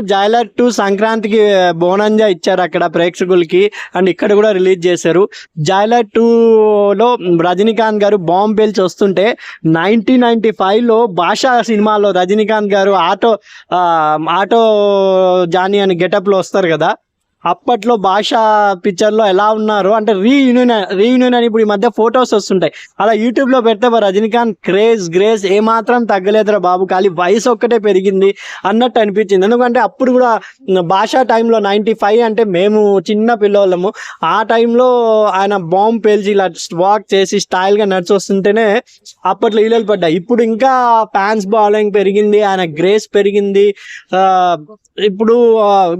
జాయిలర్ two సంక్రాంతికి బోనంజా ఇచ్చారు అక్కడ ప్రేక్షకులకి. అండ్ ఇక్కడ కూడా రిలీజ్ చేశారు. జాయిలర్ టూలో రజనీకాంత్ గారు బాంబ్ పేల్చి వస్తుంటే నైన్టీన్ నైన్టీ ఫైవ్లో భాషా సినిమాలో రజనీకాంత్ గారు ఆటో ఆటో జానీ అని గెటప్లో వస్తారు కదా. అప్పట్లో భాష పిక్చర్లో ఎలా ఉన్నారు? అంటే రీయూనియన్ రీయూనియన్ అని ఇప్పుడు ఈ మధ్య ఫొటోస్ వస్తుంటాయి. అలా యూట్యూబ్లో పెడితే రజనీకాంత్ క్రేజ్ గ్రేజ్ ఏమాత్రం తగ్గలేదురా బాబు. ఖాళీ వయసు ఒక్కటే పెరిగింది అన్నట్టు అనిపించింది. ఎందుకంటే అప్పుడు కూడా భాషా టైంలో నైంటీ ఫైవ్ అంటే మేము చిన్న పిల్లోళ్ళము. ఆ టైంలో ఆయన బాంబు పేల్చి ఇలా వాక్ చేసి స్టైల్గా నడిచి వస్తుంటేనే అప్పట్లో ఈలలు పడ్డాయి. ఇప్పుడు ఇంకా ఫ్యాన్స్ బౌలింగ్ పెరిగింది ఆయన గ్రేస్ పెరిగింది. ఇప్పుడు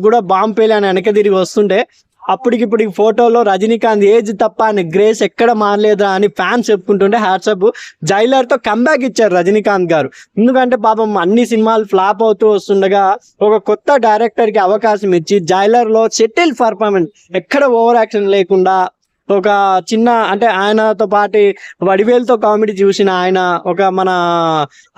కూడా బాంబు పేలి ఆయన వెనక తిరిగి వస్తుంటే అప్పటికి ఇప్పుడు ఫోటోలో రజనీకాంత్ ఏజ్ తప్ప ఆయన గ్రేస్ ఎక్కడ మారలేదా అని ఫ్యాన్స్ చెప్పుకుంటుంటే హ్యాట్సప్ జైలర్తో కంబ్యాక్ ఇచ్చారు రజనీకాంత్ గారు. ఎందుకంటే పాపం అన్ని సినిమాలు ఫ్లాప్ అవుతూ వస్తుండగా ఒక కొత్త డైరెక్టర్కి అవకాశం ఇచ్చి జైలర్లో సెటిల్ పర్ఫార్మెన్స్ ఎక్కడ ఓవర్ యాక్షన్ లేకుండా ఒక చిన్న అంటే ఆయనతో పాటు వడివేలతో కామెడీ చూసిన ఆయన ఒక మన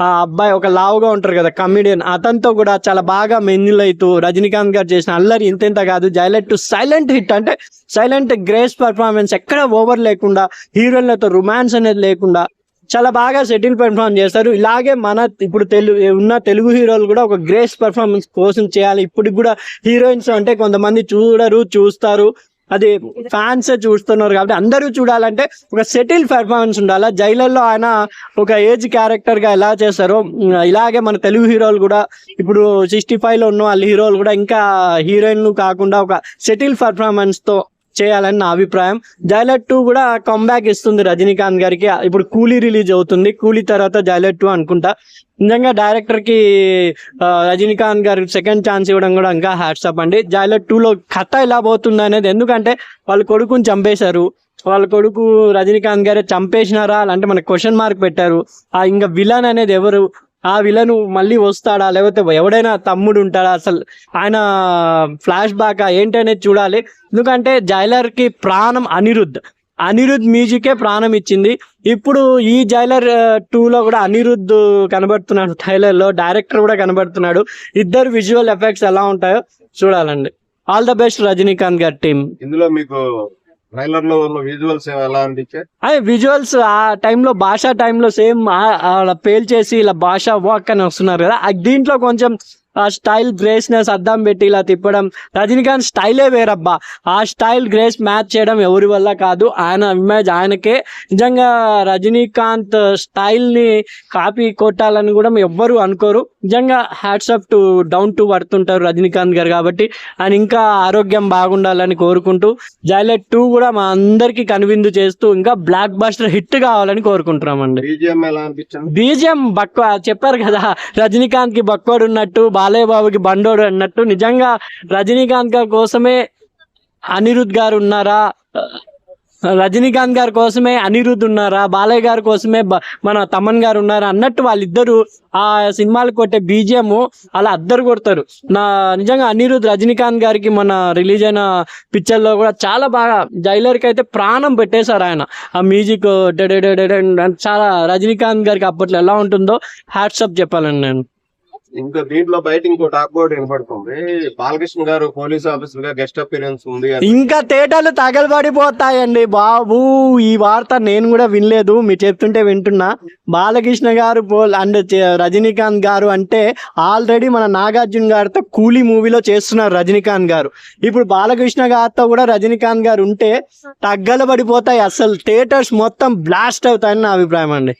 ఆ అబ్బాయి ఒక లావుగా ఉంటారు కదా కమెడియన్ అతనితో కూడా చాలా బాగా మెన్యులైతూ రజనీకాంత్ గారు చేసిన అల్లరి ఇంతెంత కాదు. జైలెట్ టు సైలెంట్ హిట్ అంటే సైలెంట్ గ్రేస్ పర్ఫార్మెన్స్ ఎక్కడ ఓవర్ లేకుండా హీరోయిన్లతో రొమాన్స్ అనేది లేకుండా చాలా బాగా సెటిల్ పెర్ఫార్మ్ చేస్తారు. ఇలాగే మన ఇప్పుడు తెలుగు ఉన్న తెలుగు హీరోలు కూడా ఒక గ్రేస్ పర్ఫార్మెన్స్ కోసం చేయాలి. ఇప్పటికి కూడా హీరోయిన్స్ అంటే కొంతమంది చూడరు చూస్తారు. అది ఫ్యాన్స్ చూస్తున్నారు కాబట్టి అందరూ చూడాలంటే ఒక సెటిల్ పెర్ఫార్మెన్స్ ఉండాలి? జైలర్లో ఆయన ఒక ఏజ్ క్యారెక్టర్గా ఎలా చేస్తారో ఇలాగే మన తెలుగు హీరోలు కూడా ఇప్పుడు సిక్స్టీ ఫైవ్లో ఉన్న వాళ్ళ హీరోలు కూడా ఇంకా హీరోయిన్లు కాకుండా ఒక సెటిల్ పెర్ఫార్మెన్స్తో చేయాలని నా అభిప్రాయం. జైలర్ టూ కూడా కంబ్యాక్ ఇస్తుంది రజనీకాంత్ గారికి. ఇప్పుడు కూలీ రిలీజ్ అవుతుంది. కూలీ తర్వాత జైలర్ టూ అనుకుంటా. నిజంగా డైరెక్టర్కి రజనీకాంత్ గారికి సెకండ్ ఛాన్స్ ఇవ్వడం కూడా ఇంకా హ్యాట్సప్ అండి. జైలర్ టూ లో కథ ఎలా పోతుంది అనేది ఎందుకంటే వాళ్ళ కొడుకుని చంపేశారు. వాళ్ళ కొడుకు రజనీకాంత్ గారే చంపేసినారా అంటే మనకు క్వశ్చన్ మార్క్ పెట్టారు. ఆ ఇంకా విలన్ అనేది ఎవరు? ఆ విలన్ మళ్ళీ వస్తాడా? లేకపోతే ఎవడైనా తమ్ముడు ఉంటాడా? అసలు ఆయన ఫ్లాష్ బ్యాక్ ఏంటనేది చూడాలి. ఎందుకంటే జైలర్కి ప్రాణం అనిరుద్ధ్. అనిరుద్ధ్ మ్యూజికే ప్రాణం ఇచ్చింది. ఇప్పుడు ఈ జైలర్ టూలో కూడా అనిరుద్ధ్ కనబడుతున్నాడు. ట్రైలర్లో డైరెక్టర్ కూడా కనబడుతున్నాడు. ఇద్దరు విజువల్ ఎఫెక్ట్స్ ఎలా ఉంటాయో చూడాలండి. ఆల్ ద బెస్ట్ రజనీకాంత్ గారి టీం ఇందులో మీకు ట్రైలర్లో ఉన్న విజువల్స్ ఎలా అనిపించాయి? అదే విజువల్స్ ఆ టైంలో భాష టైంలో సేమ్ పేల్ చేసి ఇలా భాష వాక్ అని వస్తున్నారు కదా. దీంట్లో కొంచెం ఆ స్టైల్ గ్రేస్నెస్ అద్దం పెట్టి ఇలా తిప్పడం. రజనీకాంత్ స్టైలే వేరబ్బా. ఆ స్టైల్ గ్రేస్ మ్యాచ్ చేయడం ఎవరి వల్ల కాదు. ఆయన ఇమేజ్ ఆయనకే. నిజంగా రజనీకాంత్ స్టైల్ని కాపీ కొట్టాలని కూడా ఎవ్వరు అనుకోరు. నిజంగా హ్యాట్సప్ టు డౌన్ టు పడుతుంటారు రజనీకాంత్ గారు కాబట్టి ఆయన ఇంకా ఆరోగ్యం బాగుండాలని కోరుకుంటూ జైలెట్ టూ కూడా మా అందరికి కనువిందు చేస్తూ ఇంకా బ్లాక్ బస్టర్ హిట్ కావాలని కోరుకుంటున్నామండి. బీజిఎం బక్వ చెప్పారు కదా రజనీకాంత్కి బక్కోడు ఉన్నట్టు బాలయ్య బాబుకి బండోడు అన్నట్టు నిజంగా రజనీకాంత్ గారి కోసమే అనిరుద్ గారు ఉన్నారా? రజనీకాంత్ గారి కోసమే అనిరుద్ ఉన్నారా? బాలయ్య గారి కోసమే మన తమన్ గారు ఉన్నారా? అన్నట్టు వాళ్ళిద్దరు ఆ సినిమాలు కొట్టే బీజిఎం అలా అద్దరు కొడతారు. నా నిజంగా అనిరుద్ రజనీకాంత్ గారికి మన రిలీజ్ అయిన పిక్చర్లో కూడా చాలా బాగా జైలర్కి అయితే ప్రాణం పెట్టేశారు ఆయన. ఆ మ్యూజిక్ చాలా రజనీకాంత్ గారికి అప్పట్లో ఎలా ఉంటుందో హ్యాట్సప్ చెప్పాలండి నేను. ఇంకా దీంట్లో బయట ఇంకో టాక్ కూడా వినపడుతుంది. బాలకృష్ణ గారు పోలీస్ ఆఫీసర్గా గెస్ట్ అపీరెన్స్ ఉంది ఇంకా తేటలు తగలబడిపోతాయండి బాబు. ఈ వార్త నేను కూడా వినలేదు మీరు చెప్తుంటే వింటున్నా. బాలకృష్ణ గారు పోల్ అండ్ రజనీకాంత్ గారు అంటే ఆల్రెడీ మన నాగార్జున గారితో కూలీ మూవీలో చేస్తున్నారు రజనీకాంత్ గారు. ఇప్పుడు బాలకృష్ణ గారితో కూడా రజనీకాంత్ గారు ఉంటే తగ్గలబడిపోతాయి అసలు. థియేటర్స్ మొత్తం బ్లాస్ట్ అవుతాయని నా అభిప్రాయం అండి.